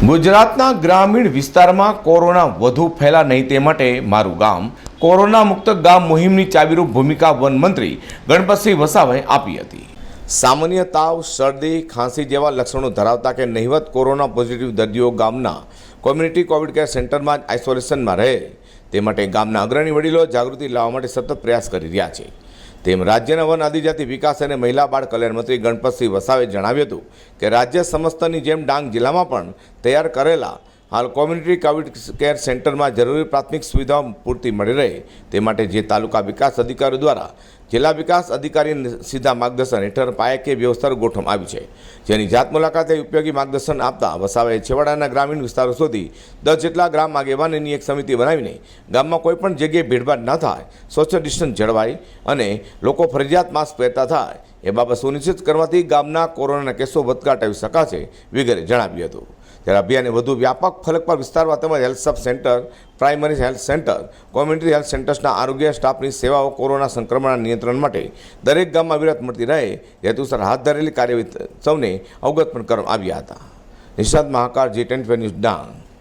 ગુજરાતના ગ્રામીણ વિસ્તારમાં કોરોના વધુ ફેલા નહીં તે માટે મારું ગામ કોરોના મુક્ત ગામ મુહિમની ચાવીરૂપ ભૂમિકા વન મંત્રી ગણપતસિંહ વસાવાએ આપી હતી. સામાન્ય તાવ, શરદી, ખાંસી જેવા લક્ષણો ધરાવતા કે નહિવત કોરોના પોઝિટિવ દર્દીઓ ગામના કોમ્યુનિટી કોવિડ કેર સેન્ટરમાં જ આઇસોલેશનમાં રહે. તે માટે ગામના અગ્રણી વડીલો જાગૃતિ લાવવા માટે સતત પ્રયાસ કરી રહ્યા છે. તેમ રાજ્યના વન આદિજાતિ વિકાસ અને મહિલા બાળ કલ્યાણ મંત્રી ગણપતસિંહ વસાવે જણાવ્યું હતું કે રાજ્ય સમસ્તની જેમ ડાંગ જિલ્લામાં પણ તૈયાર કરેલા હાલ કોમ્યુનિટી કોવિડ કેર સેન્ટરમાં જરૂરી પ્રાથમિક સુવિધાઓ પૂરતી મળી રહે તે માટે જે તાલુકા વિકાસ અધિકારીઓ દ્વારા જિલ્લા વિકાસ અધિકારી સીધા માર્ગદર્શન હેઠળ પાયકે વ્યવસ્થા ગોઠવવામાં આવી છે. જેની જાત મુલાકાતે ઉપયોગી માર્ગદર્શન આપતા વસાવાએ છેવાડાના ગ્રામીણ વિસ્તારો સુધી દસ જેટલા ગ્રામ આગેવાનીની એક સમિતિ બનાવીને ગામમાં કોઈપણ જગ્યાએ ભીડભાડ ન થાય સોશિયલ ડિસ્ટન્સ જળવાય અને લોકો ફરજિયાત માસ્ક પહેરતા થાય એ બાબત સુનિશ્ચિત કરવાથી ગામના કોરોનાના કેસો વધઘાટાવી શકાશે વગેરે જણાવ્યું હતું. ત્યારે અભિયાને વધુ વ્યાપક ફલક પર વિસ્તારવા તેમજ health sub centre, primary health centre, community health સેન્ટર્સના આરોગ્ય સ્ટાફની સેવાઓ કોરોના સંક્રમણના નિયંત્રણ માટે દરેક ગામમાં વિરત મળતી રહે હેતુસર હાથ ધરેલી કાર્યવાહી સૌને અવગત પણ કરવામાં આવ્યા હતા. Nishant Mahakar G ten news Dang.